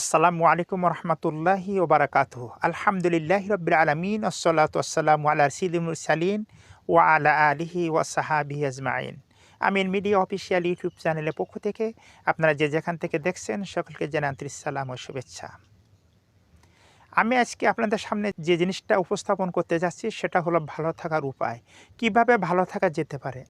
আসসালামু আলাইকুম রহমতুল্লাহি ওবরাকাত আলহামদুলিল্লাহ রবিল আলমিন, আসসালাত আসসালামু আল্লাহ সিদিমুল সালিন ও আলা আলিহি ও সাহাবি আজমাইন। আমিন মিডিয়া অফিসিয়াল ইউটিউব চ্যানেলের পক্ষ থেকে আপনারা যে যেখান থেকে দেখছেন সকলকে জানান সালাম ও শুভেচ্ছা। আমি আজকে আপনাদের সামনে যে জিনিসটা উপস্থাপন করতে যাচ্ছি সেটা হলো ভালো থাকার উপায়। কীভাবে ভালো থাকা যেতে পারে?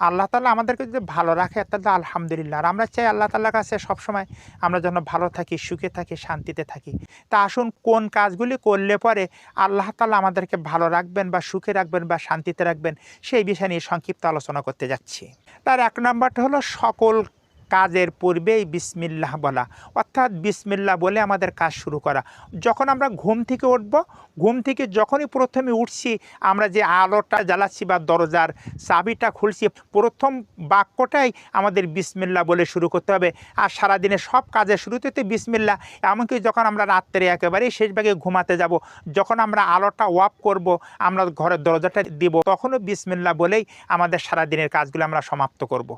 আল্লাহ তালা আমাদেরকে যদি ভালো রাখে, তাহলে আলহামদুলিল্লাহ। আর আমরা চাই আল্লাহ তাল্লাহ কাছে সবসময় আমরা যেন ভালো থাকি, সুখে থাকি, শান্তিতে থাকি। তা আসুন, কোন কাজগুলি করলে পরে আল্লাহ তালা আমাদেরকে ভালো রাখবেন বা সুখে রাখবেন বা শান্তিতে রাখবেন, সেই বিষয় নিয়ে সংক্ষিপ্ত আলোচনা করতে যাচ্ছি। তার এক নম্বরটা হলো সকল কাজের পূর্বেই বিসমিল্লাহ বলা। অর্থাৎ বিসমিল্লাহ বলে আমাদের কাজ শুরু করা। যখন আমরা ঘুম থেকে উঠব, ঘুম থেকে যখনই প্রথমে উঠছি, আমরা যে আলোটা জ্বালাচ্ছি বা দরজার চাবিটা খুলছি, প্রথম বাক্যটাই আমাদের বিসমিল্লাহ বলে শুরু করতে হবে। আর সারাদিনে সব কাজের শুরুতে তো বিসমিল্লা এমনকি যখন আমরা রাত্রে একেবারেই শেষ ভাগে ঘুমাতে যাব, যখন আমরা আলোটা অফ করব, আমরা ঘরের দরজাটা দিব, তখনও বিসমিল্লাহ বলেই আমাদের সারাদিনের কাজগুলো আমরা সমাপ্ত করব।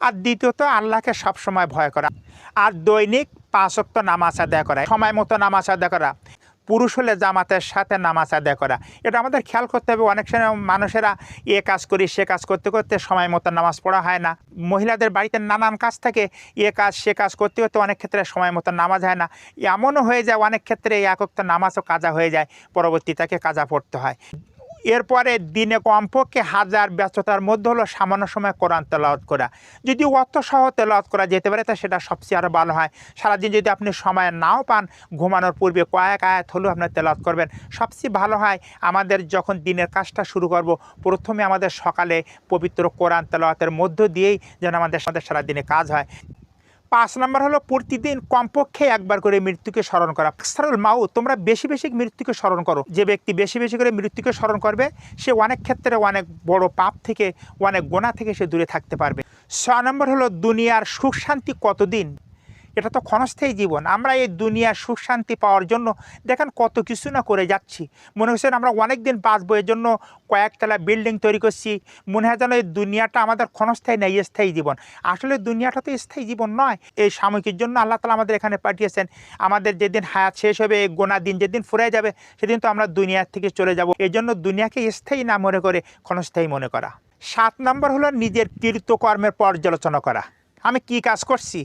আর দ্বিতীয়ত, আল্লাহকে সবসময় ভয় করা। আর দৈনিক পাঁচক্ত নামাজ আদায় করা। সময় মতো নামাজ আদায় করা। পুরুষ হলে জামাতের সাথে নামাজ আদায় করা। এটা আমাদের খেয়াল করতে হবে। অনেক সময় মানুষেরা এ কাজ করি, সে কাজ করতে করতে সময় মতো নামাজ পড়া হয় না। মহিলাদের বাড়িতে নানান কাজ থাকে। এ কাজ, সে কাজ করতে করতে অনেক ক্ষেত্রে সময় মতো নামাজ হয় না। এমনও হয়ে যায়, অনেক ক্ষেত্রে এই একক্ত নামাজও কাজা হয়ে যায়। পরবর্তী তাকে কাজা পড়তে হয়। এরপরে দিনে কমপক্ষে হাজার ব্যস্ততার মধ্যে হলো সামান্য সময় কোরআন তেলাওয়াত করা। যদি অত সহ তেলাওয়াত করা যেতে পারে, তা সেটা সবচেয়ে আরও ভালো হয়। সারাদিন যদি আপনি সময় নাও পান, ঘুমানোর পূর্বে কয়েক আয়াত হলেও আপনার তেলাওয়াত করবেন। সবচেয়ে ভালো হয় আমাদের যখন দিনের কাজটা শুরু করব, প্রথমে আমাদের সকালে পবিত্র কোরআন তেলাওয়াতের মধ্য দিয়েই যেন আমাদের সাথে সারাদিনে কাজ হয়। পাঁচ নম্বর হলো প্রতিদিন কমপক্ষে একবার করে মৃত্যুকে স্মরণ করা। সারুল মাউ তোমরা বেশি বেশি মৃত্যুকে স্মরণ করো। যে ব্যক্তি বেশি বেশি করে মৃত্যুকে স্মরণ করবে, সে অনেক ক্ষেত্রে অনেক বড় পাপ থেকে, অনেক গোনা থেকে সে দূরে থাকতে পারবে। ছ নম্বর হলো দুনিয়ার সুখ শান্তি কতদিন এটা তো ক্ষণস্থায়ী জীবন। আমরা এই দুনিয়ার সুখ শান্তি পাওয়ার জন্য দেখেন কত কিছু না করে যাচ্ছি। মনে হচ্ছে আমরা অনেক দিন বাঁচবো, এর জন্য কয়েকতলা বিল্ডিং তৈরি করছি। মনে হয় যেন এই দুনিয়াটা আমাদের ক্ষণস্থায়ী নেই স্থায়ী জীবন। আসলে দুনিয়াটা তো স্থায়ী জীবন নয়। এই সাময়িকের জন্য আল্লাহ তালা আমাদের এখানে পাঠিয়েছেন, আমাদের যেদিন হায়াত শেষ হবে গোনা দিন যেদিন ফুরে যাবে, সেদিন তো আমরা দুনিয়ার থেকে চলে যাব। জন্য দুনিয়াকে স্থায়ী না মনে করে, ক্ষণস্থায়ী মনে করা। সাত নম্বর হলো নিজের কীর্তকর্মের পর্যালোচনা করা। আমি কি কাজ করছি?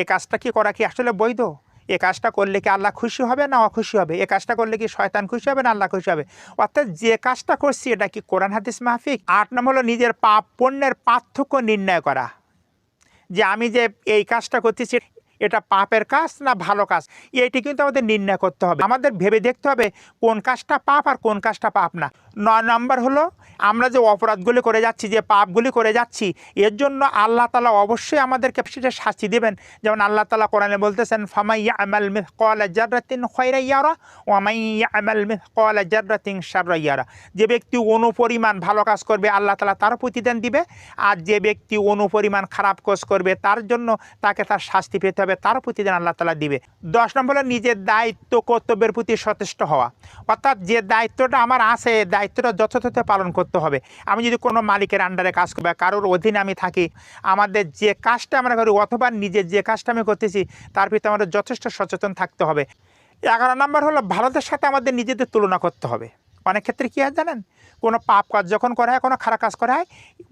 এ কাজটা কি করা কি আসলে বৈধ? এ কাজটা করলে কি আল্লাহ খুশি হবে না অখুশি হবে? এ কাজটা করলে কি শয়তান খুশি হবে না আল্লাহ খুশি হবে? অর্থাৎ যে কাজটা করছি এটা কি কোরআন, হাদিস মাহফিক আট নম্বর হলো নিজের পাপ পণ্যের পার্থক্য নির্ণয় করা। যে আমি যে এই কাজটা করতেছি, এটা পাপের কাজ না ভালো কাজ? এইটি কিন্তু আমাদের নির্ণয় করতে হবে। আমাদের ভেবে দেখতে হবে কোন কাজটা পাপ আর কোন কাজটা পাপ না। নয় নম্বর হলো, আমরা যে অপরাধগুলি করে যাচ্ছি, যে পাপগুলি করে যাচ্ছি, এর জন্য আল্লাহ তালা অবশ্যই আমাদেরকে সেটা শাস্তি দেবেন। যেমন আল্লাহ তালা কোরআনে বলতেছেন ফামাইয়া ওয়ামাইয়া যে ব্যক্তি অনুপরিমাণ ভালো কাজ করবে, আল্লাহ তালা তার প্রতিদান দিবে। আর যে ব্যক্তি অনুপরিমাণ খারাপ কাজ করবে, তার জন্য তাকে তার শাস্তি পেতে হবে, তার প্রতিদান আল্লাহ তালা দিবে। দশ নম্বর নিজের দায়িত্ব কর্তব্যের প্রতি সচেষ্ট হওয়া। অর্থাৎ যে দায়িত্বটা আমার আছে দায়িত্বটা যথাযথ পালন করতে হবে। আমি যদি কোনো মালিকের আন্ডারে কাজ করি বা কারোর অধীনে আমি থাকি, আমাদের যে কাজটা আমরা করি অথবা নিজের যে কাজটা আমি করতেছি, তার প্রতি আমাদের যথেষ্ট সচেতন থাকতে হবে। এগারো নম্বর হলো, ভারতের সাথে আমাদের নিজেদের তুলনা করতে হবে। অনেক ক্ষেত্রে কী হয় জানেন? কোনো পাপ কাজ যখন করা হয়, কোনো খারাপ কাজ করা হয়,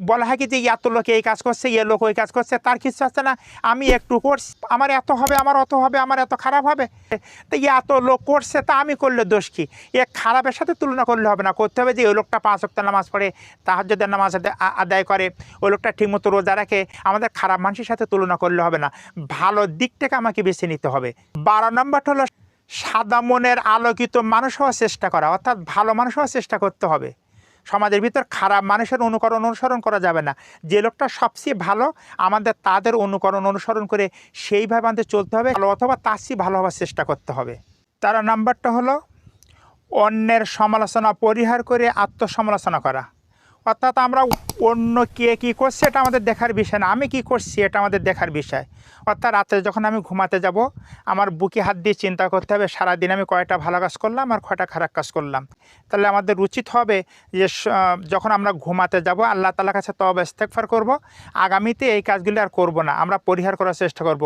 বলা হয় কি যে এত লোক এই কাজ করছে এ লোক ওই কাজ করছে। তার কিছু আছে না, আমি একটু করছি, আমার এত হবে, আমার অত হবে, আমার এত খারাপ হবে। তো এত লোক করছে, তা আমি করলে দোষ কি? এ খারাপের সাথে তুলনা করলে হবে না, করতে হবে যে, ওই লোকটা পাঁচ অক্ট নামাজ পড়ে তাহাজ্যদের নামাজ আদায়- আদায় করে, ওই লোকটা ঠিকমতো রোজা রাখে। আমাদের খারাপ মানুষের সাথে তুলনা করলে হবে না। ভালো দিকটাকে আমাকে বেছে নিতে হবে। বারো নম্বরটা হলো সাদা মনের আলোকিত মানুষ হওয়ার চেষ্টা করা, অর্থাৎ ভালো মানুষ হওয়ার চেষ্টা করতে হবে। সমাজের ভিতর খারাপ মানুষের অনুকরণ অনুসরণ করা যাবে না। যে লোকটা সবচেয়ে ভালো, আমাদের তাদের অনুকরণ অনুসরণ করে সেইভাবে আমাদের চলতে হবে অথবা তার চেয়ে ভালো হওয়ার চেষ্টা করতে হবে। তার নাম্বারটা হলো অন্যের সমালোচনা, পরিহার করে আত্মসমালোচনা করা। অর্থাৎ আমরা অন্য কে কী করছে এটা আমাদের দেখার বিষয় না। আমি কি করছি এটা আমাদের দেখার বিষয়। অর্থাৎ রাতে যখন আমি ঘুমাতে যাব, আমার বুকে হাত দিয়ে চিন্তা করতে হবে, সারাদিন আমি কয়টা ভালো কাজ করলাম আর কয়টা খারাপ কাজ করলাম। তাহলে আমাদের উচিত হবে যে যখন আমরা ঘুমাতে যাব, আল্লাহ তালার কাছে তবে ইস্তেকফার করব। আগামীতে এই কাজগুলি আর করব না, আমরা পরিহার করার চেষ্টা করব।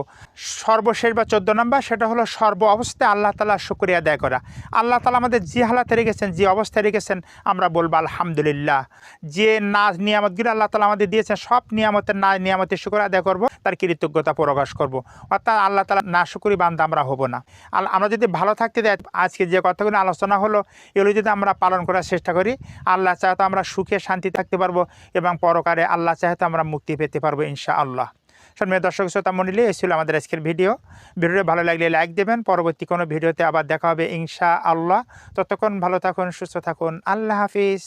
সর্বশেষ বা চোদ্দ নম্বর, সেটা হলো সর্ব অবস্থায় আল্লাহ তালা শুক্রিয়া আদায় করা। আল্লাহ তালা আমাদের যে হালাতে রেখেছেন, যে অবস্থায় রেখেছেন, আমরা বলব আলহামদুলিল্লাহ। যে নাজ নিয়ামতগুলো আল্লাহ তালা আমাদের দিয়েছেন, সব নিয়ামতের না নিয়ামতের শুক্র আদায় করব, তার কৃতজ্ঞতা প্রকাশ করব। অর্থাৎ আল্লাহ তালা না শুকুরি বান্ধা আমরা হব না। আমরা যদি ভালো থাকতে দেয়, আজকে যে কথাগুলো আলোচনা হলো, এগুলো যদি আমরা পালন করার চেষ্টা করি, আল্লাহ চাহতে আমরা সুখে শান্তি থাকতে পারব এবং পরকারে আল্লাহ চাহতে আমরা মুক্তি পেতে পারব ইনশা আল্লাহ সম্মানিত দর্শক শ্রোতা মন্ডলী, এই ছিল আমাদের আজকের ভিডিও। ভিডিওটি ভালো লাগলে লাইক দেবেন, পরবর্তী কোনো ভিডিওতে আবার দেখা হবে ইনশা আল্লাহ ততক্ষণ ভালো থাকুন, সুস্থ থাকুন, আল্লাহ হাফিজ।